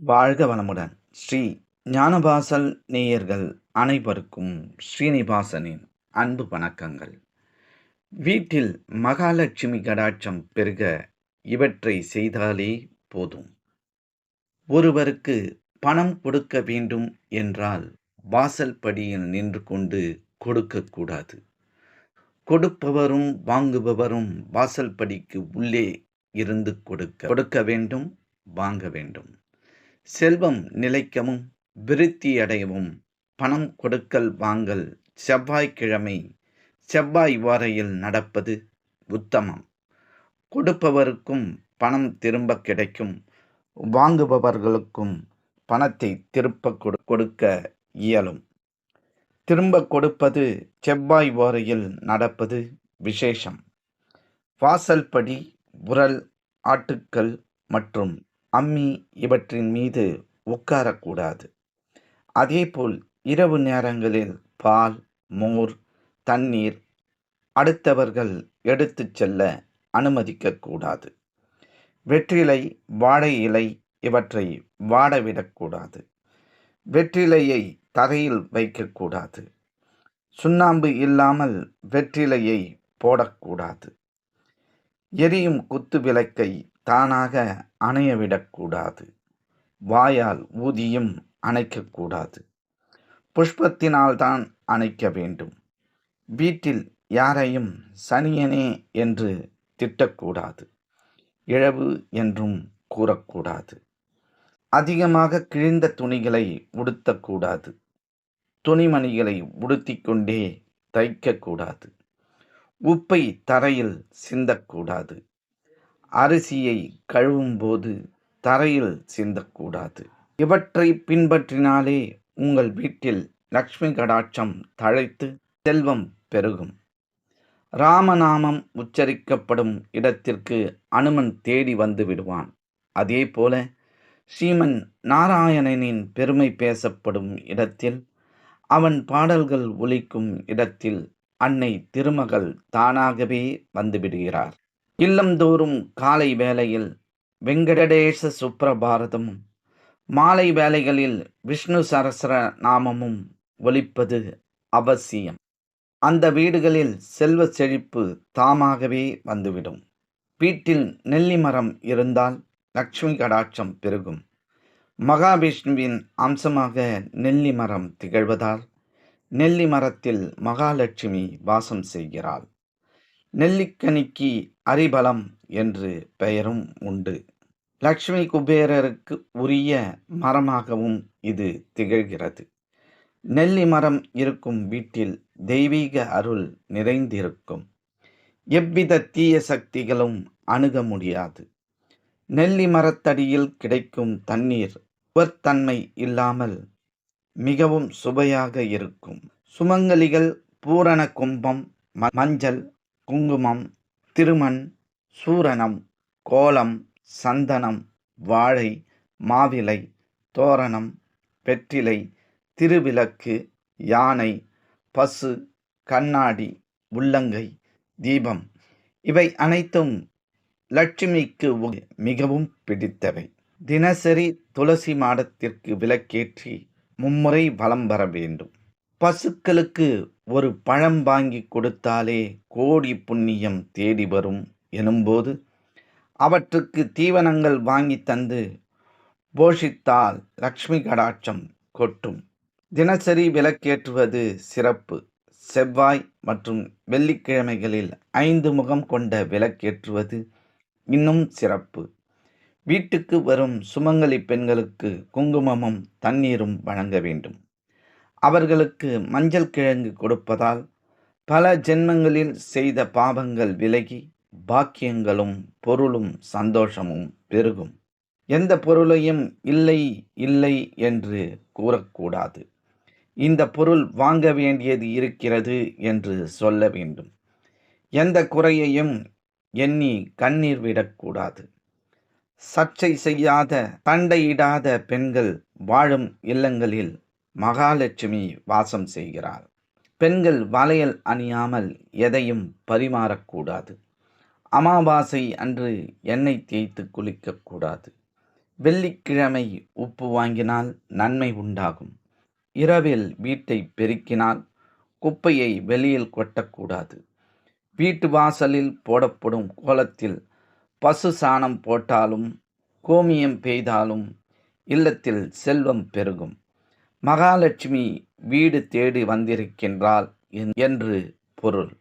வாழ்க வளமுடன். ஸ்ரீ ஞானபாசல் நேயர்கள் அனைவருக்கும் ஸ்ரீனிவாசனின் அன்பு வணக்கங்கள். வீட்டில் மகாலட்சுமி கடாட்சம் பெருக இவற்றை செய்தாலே போதும். ஒருவருக்கு பணம் கொடுக்க வேண்டும் என்றால் வாசல் படியில் நின்று கொண்டு கொடுக்கக்கூடாது கொடுப்பவரும் வாங்குபவரும் வாசல் படிக்கு உள்ளே இருந்து கொடுக்க கொடுக்க வேண்டும் வாங்க வேண்டும். செல்வம் நிலைக்கவும் விருத்தி அடையவும் பணம் கொடுக்கல் வாங்கல் செவ்வாய்க்கிழமை செவ்வாய் வாரையில் நடப்பது உத்தமம். கொடுப்பவருக்கும் பணம் திரும்ப கிடைக்கும். வாங்குபவர்களுக்கும் பணத்தை திருப்ப கொடு கொடுக்க இயலும். திரும்ப கொடுப்பது செவ்வாய் வாரையில் நடப்பது விசேஷம். வாசல்படி உரல் ஆட்டுக்கள் மற்றும் அம்மி இவற்றின் மீது உட்காரக்கூடாது. அதேபோல் இரவு நேரங்களில் பால் மோர் தண்ணீர் அடுத்தவர்கள் எடுத்துச் செல்ல அனுமதிக்கக்கூடாது. வெற்றிலை வாழை இலை இவற்றை வாடவிடக்கூடாது. வெற்றிலையை தரையில் வைக்கக்கூடாது. சுண்ணாம்பு இல்லாமல் வெற்றிலையை போடக்கூடாது. எரியும் குத்து விளக்கை தானாக அணையவிடக்கூடாது. வாயால் ஊதியும் அணைக்கக்கூடாது. புஷ்பத்தினால்தான் அணைக்க வேண்டும். வீட்டில் யாரையும் சனியனே என்று திட்டக்கூடாது. இழவு என்றும் கூறக்கூடாது. அதிகமாக கிழிந்த துணிகளை உடுத்தக்கூடாது. துணிமணிகளை உடுத்திக்கொண்டே தைக்கக்கூடாது. உப்பை தரையில் சிந்தக்கூடாது. அரிசியை கழுவும் போது தரையில் சிந்தக்கூடாது. இவற்றை பின்பற்றினாலே உங்கள் வீட்டில் லக்ஷ்மி கடாட்சம் தழைத்து செல்வம் பெருகும். ராமநாமம் உச்சரிக்கப்படும் இடத்திற்கு அனுமன் தேடி வந்து விடுவான். அதே போல ஸ்ரீமன் நாராயணனின் பெருமை பேசப்படும் இடத்தில் அவன் பாடல்கள் ஒலிக்கும் இடத்தில் அன்னை திருமகள் தானாகவே வந்துவிடுகிறார் இல்லந்தோறும் காலை வேளையில் வெங்கடேச சுப்ரபாரதமும் மாலை வேளைகளில் விஷ்ணு சரஸ்ர நாமமும் ஒலிப்பது அவசியம். அந்த வீடுகளில் செல்வ செழிப்பு தாமாகவே வந்துவிடும். வீட்டில் நெல்லி மரம் இருந்தால் லக்ஷ்மி கடாட்சம் பெருகும். மகாவிஷ்ணுவின் அம்சமாக நெல்லி மரம் திகழ்வதால் நெல்லி மரத்தில் மகாலட்சுமி வாசம் செய்கிறாள். நெல்லிக்கனிக்கு அரிபலம் என்று பெயரும் உண்டு. லக்ஷ்மி குபேரருக்கு உரிய மரமாகவும் இது திகழ்கிறது. நெல்லி மரம் இருக்கும் வீட்டில் தெய்வீக அருள் நிறைந்திருக்கும். எவ்வித தீய சக்திகளும் அணுக முடியாது. நெல்லி மரத்தடியில் கிடைக்கும் தண்ணீர் உவர்த்தன்மை இல்லாமல் மிகவும் சுவையாக இருக்கும். சுமங்கலிகள் பூரண கும்பம் மஞ்சள் குங்குமம் திருமண் சூரணம் கோலம் சந்தனம் வாழை மாவிலை தோரணம் வெற்றிலை திருவிளக்கு யானை பசு கண்ணாடி உள்ளங்கை தீபம். இவை அனைத்தும் லட்சுமிக்கு மிகவும் பிடித்தவை. தினசரி துளசி மாடத்திற்கு விளக்கேற்றி மும்முறை வலம் வர வேண்டும். பசுக்களுக்கு ஒரு பழம் வாங்கி கொடுத்தாலே கோடி புண்ணியம் தேடி வரும் எனும்போது அவற்றுக்கு தீவனங்கள் வாங்கி தந்து போஷித்தால் லக்ஷ்மி கடாட்சம் கொட்டும். தினசரி விளக்கேற்றுவது சிறப்பு. செவ்வாய் மற்றும் வெள்ளிக்கிழமைகளில் ஐந்து முகம் கொண்ட விளக்கேற்றுவது இன்னும் சிறப்பு. வீட்டுக்கு வரும் சுமங்கலி பெண்களுக்கு குங்குமமும் தண்ணீரும் வழங்க வேண்டும். அவர்களுக்கு மஞ்சள் கிழங்கு கொடுப்பதால் பல ஜென்மங்களில் செய்த பாவங்கள் விலகி பாக்கியங்களும் பொருளும் சந்தோஷமும் பெருகும். எந்த பொருளையும் இல்லை இல்லை என்று கூறக்கூடாது. இந்த பொருள் வாங்க வேண்டியது இருக்கிறது என்று சொல்ல வேண்டும். எந்த குறையையும் எண்ணி கண்ணீர் விடக்கூடாது. சர்ச்சை செய்யாத தண்டையிடாத பெண்கள் வாழும் இல்லங்களில் மகாலட்சுமி வாசம் செய்கிறார் பெண்கள் வளையல் அணியாமல் எதையும் பரிமாறக்கூடாது அமாவாசை அன்று எண்ணெய் தேய்த்து குளிக்கக்கூடாது வெள்ளிக்கிழமை உப்பு வாங்கினால் நன்மை உண்டாகும். இரவில் வீட்டை பெருக்கினால் குப்பையை வெளியில் கொட்டக்கூடாது வீட்டு வாசலில் போடப்படும் கோலத்தில் பசு சாணம் போட்டாலும் கோமியம் பெய்தாலும் இல்லத்தில் செல்வம் பெருகும். மகாலட்சுமி வீடு தேடி வந்திருக்கின்றாள் என்- என்று பொருள்.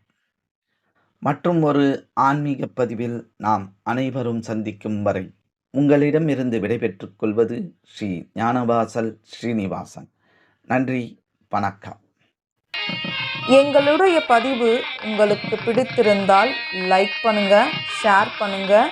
மற்றும் ஒரு ஆன்மீக பதிவில் நாம் அனைவரும் சந்திக்கும் வரை உங்களிடமிருந்து விடைபெற்றுக் கொள்வது ஸ்ரீ ஞானவாசல் ஸ்ரீனிவாசன். நன்றி வணக்கம். எங்களுடைய பதிவு உங்களுக்கு பிடித்திருந்தால் லைக் பண்ணுங்க ஷேர் பண்ணுங்க.